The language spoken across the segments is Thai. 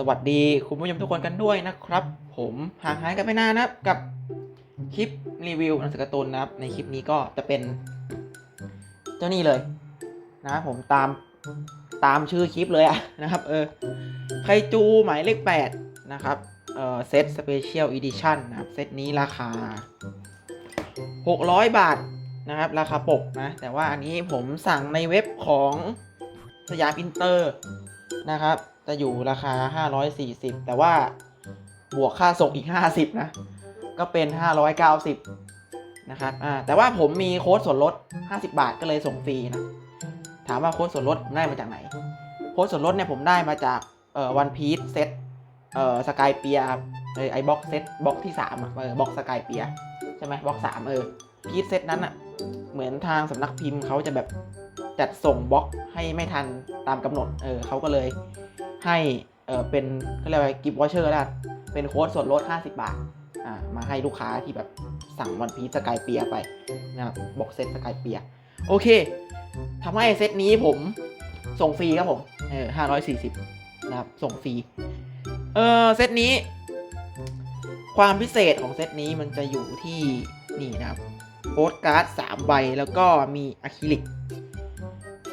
สวัสดีคุณผู้ชมทุกคนกันด้วยนะครับ ผมห่างหายกันไปนานนะครับกับคลิปรีวิวหนังสือการ์ตูนนะครับ ในคลิปนี้ก็จะเป็น เจ้านี่เลย นะผมตามตามชื่อคลิปเลยอะนะครับ เออไคจูหมายเลข 8 นะครับเออเซตสเปเชียลอีดิชั่นนะครับ เซตนี้ราคา 600 บาทนะครับ ราคาปกนะ แต่ว่าอันนี้ผมสั่งในเว็บของสยามอินเตอร์นะครับ จะอยู่ราคา 540 แต่ว่าบวกค่าส่งอีก 50 นะ ก็เป็น 590 นะครับอ่าแต่ว่าผมมีโค้ดส่วนลด 50 บาทก็เลยส่งฟรีนะ ถามว่าโค้ดส่วนลดผมได้มาจากไหน โค้ดส่วนลดเนี่ยผมได้มาจากเอ่อวันพีซเซ็ตเอ่อสกายเปียไอไอบ็อกเซ็ตบ็อกที่3อะเออบ็อกสกายเปียใช่ไหมบ็อกสามเออพีซเซ็ตนั้นอะเหมือนทางสำนักพิมพ์เขาจะแบบจัดส่งบล็อกให้ไม่ทันตามกำหนดเออเขาก็เลย ให้เออเป็นเขาเรียกว่ากิฟต์วอเชอร์แล้วเป็นโค้ดส่วนลด 50 บาทอ่ามาให้ลูกค้าที่แบบสั่งวันพีสกายเปียไปนะครับบอกเซตสกายเปียโอเคทำให้เซตนี้ผมส่งฟรีครับผมเออห้าร้อยสี่สิบนะครับส่งฟรีเออเซตนี้ ความพิเศษของเซตนี้มันจะอยู่ที่นี่นะครับโปสการ์ดสามใบแล้วก็มีอะคริลิก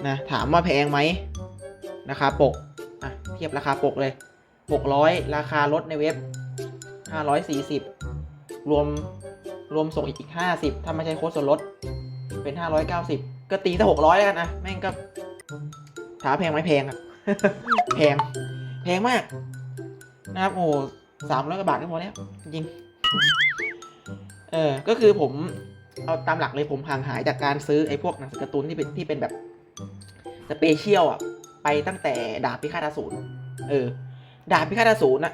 นะถามว่าแพงไหมราคาปก อะเทียบราคาปกเลย 600 ราคาลดในเว็บ 540 รวมรวมส่งอีก 50 ถ้าไม่ใช่โค้ดส่วนลด เป็น 590 ก็ตีซะ600 แล้วกันนะ แม่งก็ถามแพงไหมแพงอะแพง แพงมาก นะครับ โอ้สามร้อยกว่าบาทก็พอแล้ว จริง เออ ก็คือผม เอาตามหลักเลยผมห่างหายจากการซื้อไอ้พวกหนังสือการ์ตูนที่เป็นที่เป็นแบบ สเปเชียลอะ ไปตั้งแต่ดาบพิฆาตอสูรเออ ดาบพิฆาตอสูรน่ะ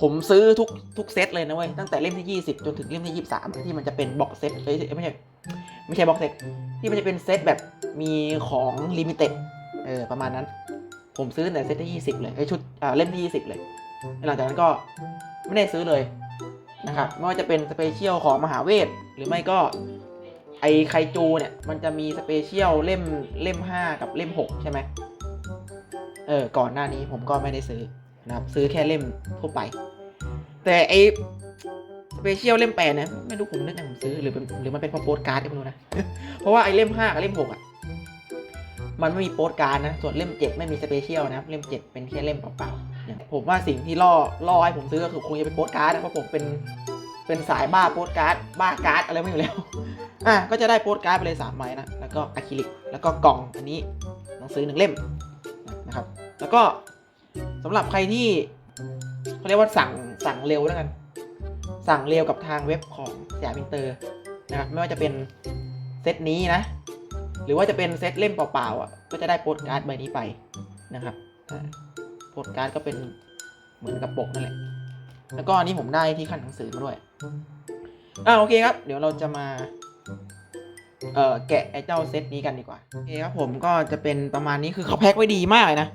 ผมซื้อทุกทุกเซตเลยนะเว้ย ตั้งแต่เล่มที่20จนถึงเล่มที่23ที่มันจะเป็นบ็อกเซตเอ้ยไม่ใช่ไม่ใช่บ็อกเซตที่มันจะเป็นเซตแบบมีของลิมิเต็ดเออประมาณนั้น ผมซื้อแต่เซตที่20เลยไอ้ชุดอ่าเล่มที่20เลย หลังจากนั้นก็ไม่ได้ซื้อเลยนะครับไม่ว่าจะเป็นสเปเชียลของมหาเวท หรือไม่ก็ ไอไคจูเนี่ยมันจะมีสเปเชียลเล่มเล่ม 5 กับเล่ม 6 ใช่ไหมเออ ก่อนหน้านี้ผมก็ไม่ได้ซื้อนะครับ ซื้อแค่เล่มทั่วไป แต่ไอสเปเชียลเล่มแปดนี่ยไม่รู้ผมนึกยังผมซื้อหรือเป็นหรือมันเป็นเพราะโปสการ์ดก็ไม่รู้นะ เพราะว่าไอเล่ม 5 กับเล่ม 6 อะ มันไม่มีโปสการ์ดนะ ส่วนเล่ม 7 ไม่มีสเปเชียลนะครับเล่ม 7 เป็นแค่เล่มเปล่าๆอย่างผมว่าสิ่งที่ล่อล่อให้ผมซื้อก็คือคงจะเป็นโปสการ์ดนะเพราะผมเป็นเป็นสายบ้าโปสการ์ดบ้าการ์ดอะไรไม่อยู่แล้ว อะก็จะได้โปสการ์ดไปเลย3ใบนะ แล้วก็อะคริลิก แล้วก็กล่องอันนี้หนังสือหนึ่งเล่มนะครับ แล้วก็สำหรับใครที่เขาเรียกว่าสั่งสั่งเร็วแล้วกัน สั่งเร็วกับทางเว็บของสยามอินเตอร์นะครับ ไม่ว่าจะเป็นเซตนี้นะ หรือว่าจะเป็นเซตเล่มเปล่าๆอะ ก็จะได้โปสการ์ดใบนี้ไปนะครับโปสการ์ดก็เป็นเหมือนกับปกนั่นแหละ แล้วก็อันนี้ผมได้ที่ขั้นหนังสือมาด้วยอ่าโอเคครับ เดี๋ยวเราจะมา เอ่อแกะไอ้เจ้าเซตนี้กันดีกว่าโอเคครับผมก็จะเป็นประมาณนี้คือเขาแพ็คไว้ดีมากเลยนะ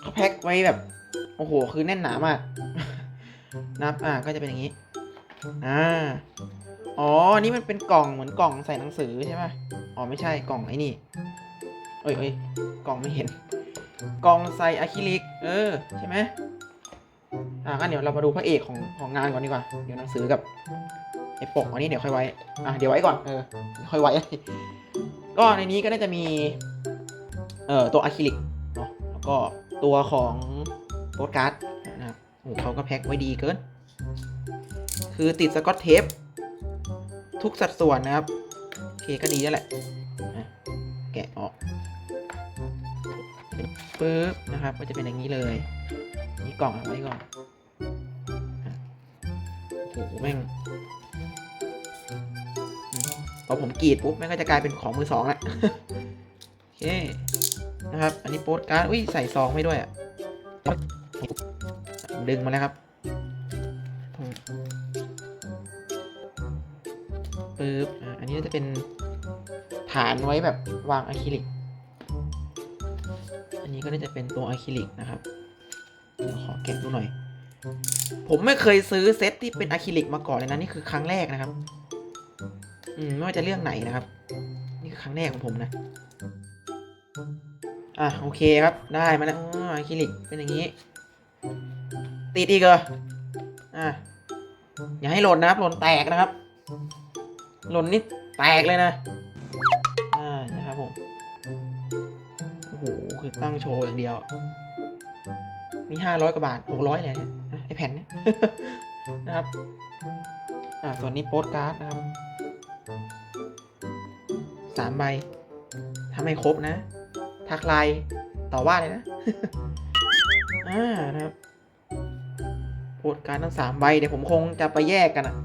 เขาแพ็คไว้แบบ โอ้โห คือแน่นหนามากนะครับอ่าก็จะเป็นอย่างนี้อ่าอ๋ออันนี้มันเป็นกล่องเหมือนกล่องใส่หนังสือใช่ไหมอ๋อไม่ใช่กล่องไอ้นี่เอ้ยเอ้ยกล่องไม่เห็น กล่องใส่อะคริลิก เออใช่ไหมอ่างั้นเดี๋ยวเรามาดูพระเอกของของงานก่อนดีกว่า เดี๋ยวหนังสือกับ ไอ้ปกอันนี้เดี๋ยวค่อยไว้ อะเดี๋ยวไว้ก่อน เออ ค่อยไว้ ก็ในนี้ก็น่าจะมี เอ่อ ตัวอะคริลิกเนาะ แล้วก็ตัวของโปสการ์ดนะครับโอ้โหเขาก็แพ็คไว้ดีเกิน คือติดสกอตเทป ทุกสัดส่วนนะครับ โอเคก็ดีแล้วแหละอะแกะออกปึ๊บนะครับ ก็จะเป็นอย่างนี้เลย นี่กล่องเอาไว้ก่อนอะ โอ้โหแม่งพอผมกรีดปุ๊บแม่งก็จะกลายเป็นของมือสองละโอเคนะครับ อันนี้โปสการ์ดอุ้ยใส่ซองไม่ด้วยอะดึงมาแล้วครับปึ๊บอันนี้จะเป็นฐานไว้แบบวางอะคริลิก อันนี้ก็น่าจะเป็นตัวอะคริลิกนะครับ ขอเก็บดูหน่อย ผมไม่เคยซื้อเซตที่เป็นอะคริลิกมาก่อนเลยนะนี่คือครั้งแรกนะครับ อืมไม่ว่าจะเรื่องไหนนะครับ นี่คือครั้งแรกของผมนะ อะโอเคครับ ได้มาแล้วอะคริลิกเป็นอย่างนี้ ติดอีกเหรออะอย่าให้หล่นนะครับ หล่นแตกนะครับ หล่นนี่แตกเลยนะอ่านะครับผมโอ้โหคือตั้งโชว์อย่างเดียว มีห้าร้อยกว่าบาทหกร้อยเลยเนี่ยไอแผ่นเนี่ยนะครับ อ่า ส่วนนี้โปสการ์ดนะครับสามใบถ้าไม่ครบนะ ทักไลน์ต่อว่าเลยนะ อ่า นะครับโปสการ์ดทั้งสามใบเดี๋ยวผมคงจะไปแยกกันอะ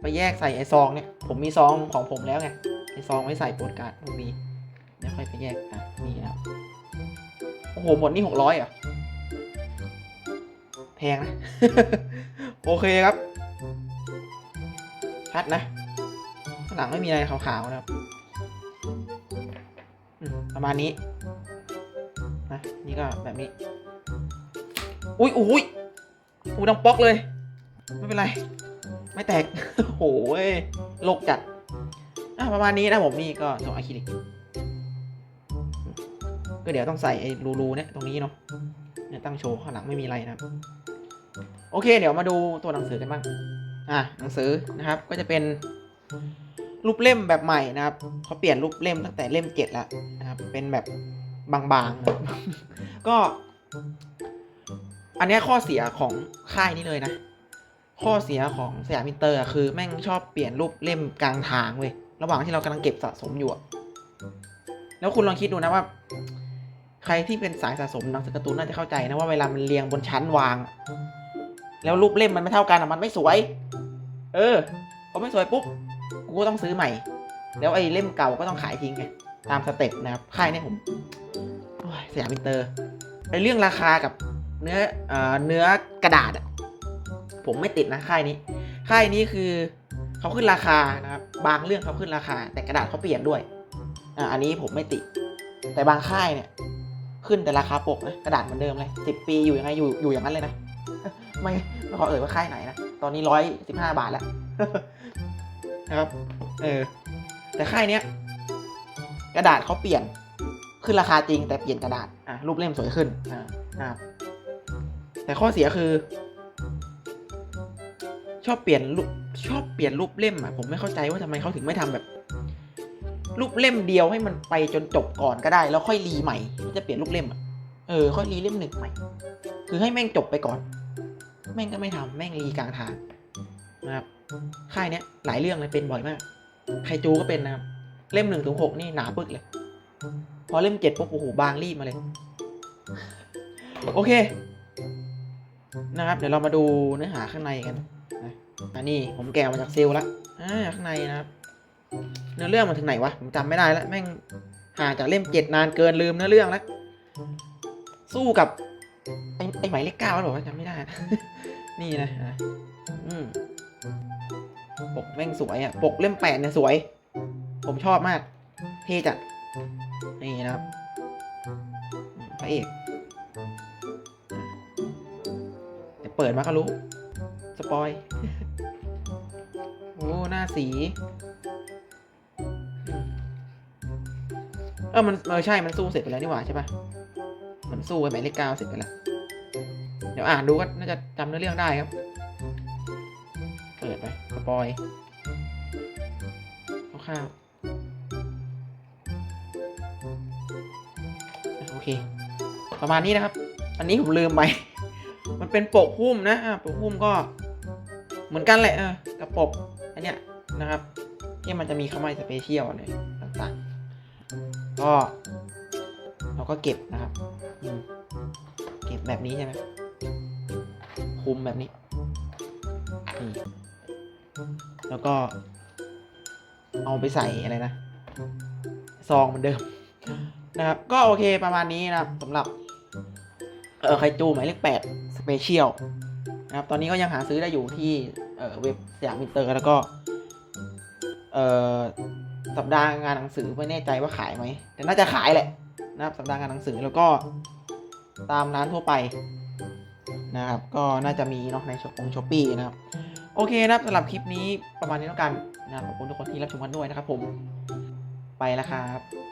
ไปแยกใส่ไอซองเนี่ย ผมมีซองของผมแล้วไง ไอซองไว้ใส่โปสการ์ดพวกนี้เดี๋ยวค่อยไปแยกอะนี่นะครับโอ้โห หมดนี่หกร้อยอะ แพงนะ โอเคครับ ชัดนะ ข้างหลังไม่มีอะไรขาวๆนะครับประมาณนี้นะนี่ก็แบบนี้ อุ้ยอุ้ยอูดังป๊อกเลย ไม่เป็นไร ไม่แตก โอ้โหเว้ยโลกจัดอะประมาณนี้นะผมนี่ก็ตัวอะคริลิกก็เดี๋ยวต้องใส่ไอ้รูๆเนี่ยตรงนี้เนาะเนี่ยตั้งโชว์ข้างหลังไม่มีอะไรนะครับ โอเค เดี๋ยวมาดูตัวหนังสือกันบ้าง อะหนังสือนะครับก็จะเป็นรูปเล่มแบบใหม่นะครับเขาเปลี่ยนรูปเล่มตั้งแต่เล่มเจ็ดแล้วนะครับเป็นแบบบางๆนะก็ อันนี้ข้อเสียของค่ายนี้เลยนะ ข้อเสียของสยามอินเตอร์คือแม่งชอบเปลี่ยนรูปเล่มกลางทางเว้ยระหว่างที่เรากำลังเก็บสะสมอยู่แล้วคุณลองคิดดูนะว่า ใครที่เป็นสายสะสมหนังสือการ์ตูนน่าจะเข้าใจนะว่าเวลามันเรียงบนชั้นวาง แล้วรูปเล่มมันไม่เท่ากันอะมันไม่สวย เออพอไม่สวยปุ๊บกูก็ต้องซื้อใหม่ แล้วไอ้เล่มเก่าก็ต้องขายทิ้งไงตามสเต็ปนะครับค่ายเนี่ยผมสยามอินเตอร์ไอเรื่องราคากับเนื้อเอ่อเนื้อกระดาษอะผมไม่ติดนะค่ายนี้ ค่ายนี้คือเขาขึ้นราคานะครับบางเรื่องเขาขึ้นราคา แต่กระดาษเขาเปลี่ยนด้วยอ่าอันนี้ผมไม่ติด แต่บางค่ายเนี่ย ขึ้นแต่ราคาปกนะกระดาษเหมือนเดิมเลยสิบปีอยู่ยังไงอยู่อยู่อย่างนั้นเลยนะ ไม่ไม่ขอเอ่ยว่าค่ายไหนนะ ตอนนี้ร้อยสิบห้าบาทแล้วนะครับ เออ แต่ค่ายเนี้ย กระดาษเขาเปลี่ยน ขึ้นราคาจริงแต่เปลี่ยนกระดาษ อะรูปเล่มสวยขึ้น อ่านะครับแต่ข้อเสียคือ ชอบเปลี่ยนรูปชอบเปลี่ยนรูปเล่มอะผมไม่เข้าใจว่าทำไมเขาถึงไม่ทำแบบ รูปเล่มเดียวให้มันไปจนจบก่อนก็ได้ แล้วค่อยรีใหม่จะเปลี่ยนรูปเล่มอะเออค่อยรีเล่มหนึ่งใหม่ คือให้แม่งจบไปก่อน แม่งก็ไม่ทำแม่งรีกลางทางนะครับค่ายเนี้ยหลายเรื่องเลยเป็นบ่อยมากไคจูก็เป็นนะครับ เล่มหนึ่งถึงหกนี่หนาปึกเลย พอเล่มเจ็ดปุ๊บโอ้โหบางรีบมาเลย โอเค นะครับ เดี๋ยวเรามาดูเนื้อหาข้างในกันนะอันนี้ผมแกะมาจากเซลล์ละอ่าข้างในนะครับเนื้อเรื่องมาถึงไหนวะผมจำไม่ได้แล้วแม่งห่างจากเล่มเจ็ดนานเกินลืมเนื้อเรื่องแล้วสู้กับไอ้ไอ้หมายเลขเก้าหรอจำไม่ได้ นี่นะอืมปกแม่งสวยอะ ปกเล่มแปดเนี่ยสวย ผมชอบมาก เท่จัด นี่นะครับพระเอกเดี๋ยวเปิดมาก็รู้ สปอย โอ้ หน้าสี เออ มัน เออ ใช่ มันสู้เสร็จไปแล้วนี่หว่าใช่ปะมันสู้ไปหมายเลขเก้าเสร็จไปแล้ว เดี๋ยวอ่านดูก็น่าจะจำเนื้อเรื่องได้ครับ เปิดไปสปอยคร่าวโอเค ประมาณนี้นะครับ อันนี้ผมลืมไป มันเป็นปกหุ้มนะอะปกหุ้มก็เหมือนกันแหละกับปกอันเนี้ยนะครับที่มันจะมีคำว่าสเปเชียลอะไรต่างๆ ก็ เราก็เก็บนะครับ เก็บแบบนี้ใช่ไหม คุมแบบนี้นี่แล้วก็ เอาไปใส่อะไรนะ ซองเหมือนเดิม นะครับ ก็โอเคประมาณนี้นะครับสำหรับ เออไคจูหมายเลขแปดสเปเชียลนะครับ ตอนนี้ก็ยังหาซื้อได้อยู่ที่เออเว็บสยามมินเตอร์แล้วก็ เออสัปดาห์งานหนังสือไม่แน่ใจว่าขายไหมแต่น่าจะขายแหละ นะครับสัปดาห์งานหนังสือแล้วก็ตามร้านทั่วไป นะครับ ก็น่าจะมีเนาะในช็อปปงช้อปปี้นะครับ โอเคนะครับสำหรับคลิปนี้ประมาณนี้แล้วกันนะขอบคุณทุกคนที่รับชมกันด้วยนะครับผม ไปแล้วครับ